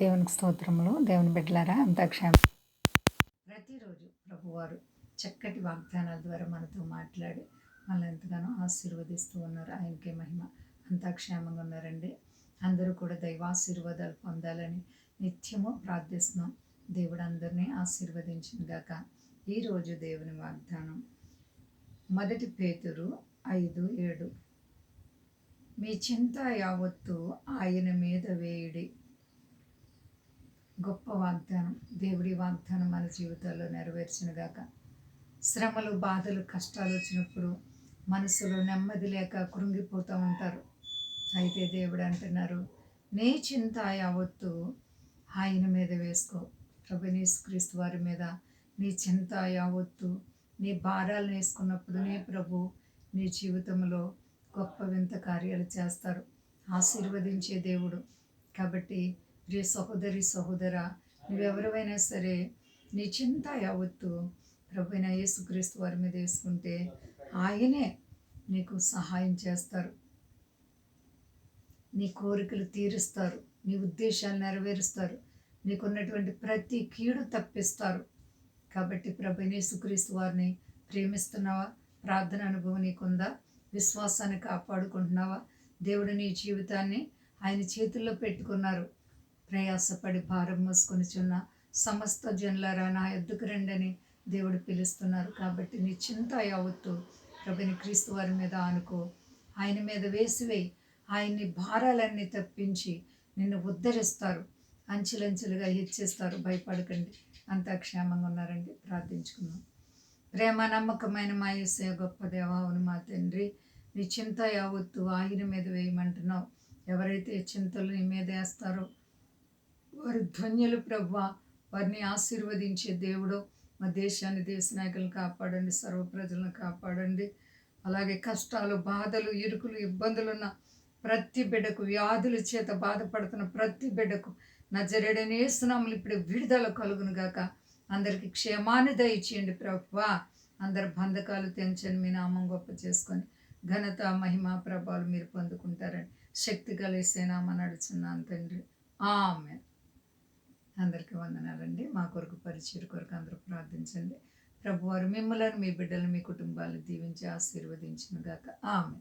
దేవునికి స్తోత్రములు. దేవుని బిడ్డలారా అంతాక్షేమం ప్రతిరోజు ప్రభువారు చక్కటి వాగ్దానాల ద్వారా మనతో మాట్లాడి మనల్ని ఎంతగానో ఆశీర్వదిస్తూ ఉన్నారు. ఆయనకే మహిమ. అంతా క్షేమంగా ఉన్నారండి. అందరూ కూడా దైవాశీర్వాదాలు పొందాలని నిత్యము ప్రార్థిస్తున్నాం. దేవుడు అందరినీ ఆశీర్వదించిన గాక. ఈరోజు దేవుని వాగ్దానం. మొదటి పేతురు ఐదు ఏడు. మీ చింత యావత్తు ఆయన మీద వేయుడి. గొప్ప వాగ్దానం దేవుడి వాగ్దానం మన జీవితాల్లో నెరవేర్చినగాక. శ్రమలు బాధలు కష్టాలు వచ్చినప్పుడు మనసులో నెమ్మది లేక కృంగిపోతూ ఉంటారు. అయితే దేవుడు అంటున్నారు నీ చింత యావత్తు ఆయన మీద వేసుకో. ప్రభు వారి మీద నీ చింత యావత్తు నీ భారాలు వేసుకున్నప్పుడు నీ ప్రభు నీ జీవితంలో గొప్ప వింత కార్యాలు చేస్తారు. ఆశీర్వదించే దేవుడు. కాబట్టి ప్రియ సహోదరి సహోదర నువ్వెవరివైనా సరే నీ చింత యావత్తు ప్రభుైన యేసుక్రీస్తు వారి మీద వేసుకుంటే ఆయనే నీకు సహాయం చేస్తారు. నీ కోరికలు తీరుస్తారు. నీ ఉద్దేశాలు నెరవేరుస్తారు. నీకున్నటువంటి ప్రతి కీడు తప్పిస్తారు. కాబట్టి ప్రభుని యేసుక్రీస్తు వారిని ప్రేమిస్తున్నావా? ప్రార్థన అనుభవం నీకుందా? విశ్వాసాన్ని కాపాడుకుంటున్నావా? దేవుడు నీ జీవితాన్ని ఆయన చేతుల్లో పెట్టుకున్నారు. ప్రయాసపడి భారం మోసుకొనిచున్న సమస్త జనులారా నా ఎద్దుకు రండని దేవుడు పిలుస్తున్నారు. కాబట్టి నీ చింత యావత్తు ప్రభుని క్రీస్తు వారి మీద ఆనుకో. ఆయన మీద వేసివేయి ఆయన్ని భారాలన్నీ తప్పించి నిన్ను ఉద్ధరిస్తారు. అంచులంచులుగా హెచ్చిస్తారు. భయపడకండి. అంతా క్షేమంగా ఉన్నారండి. ప్రార్థించుకున్నాం ప్రేమ నమ్మకమైన మా యేసే గొప్ప దేవావును మా తండ్రి. నీ చింత యావత్తు ఆయన మీద వేయమంటున్నావు. ఎవరైతే చింతలు నీ మీద వేస్తారో వారు ధన్యులు ప్రవ్వ వారిని ఆశీర్వదించే దేవుడు మా దేశాన్ని దేశ నాయకులను కాపాడండి సర్వ ప్రజలను కాపాడండి. అలాగే కష్టాలు బాధలు ఇరుకులు ఇబ్బందులున్న ప్రతి బిడ్డకు వ్యాధుల చేత బాధపడుతున్న ప్రతి బిడ్డకు నజరేడనేస్తున్నాములు ఇప్పుడు విడుదల కలుగును గాక. అందరికి క్షేమాన్ని దయచేయండి ప్రభు. అందరి బంధకాలు తెంచని మీ నామం గొప్ప చేసుకొని ఘనత మహిమ ప్రభావాలు మీరు పొందుకుంటారని శక్తి కలిసేనామా నడుచున్నాను తండ్రి. ఆమె అందరికీ వందనాలండి. మా కొరకు పరిచయ కొరకు అందరూ ప్రార్థించండి. ప్రభువారు మిమ్మల్ని మీ బిడ్డలు మీ కుటుంబాలు దీవించి ఆశీర్వదించిన గాక ఆమె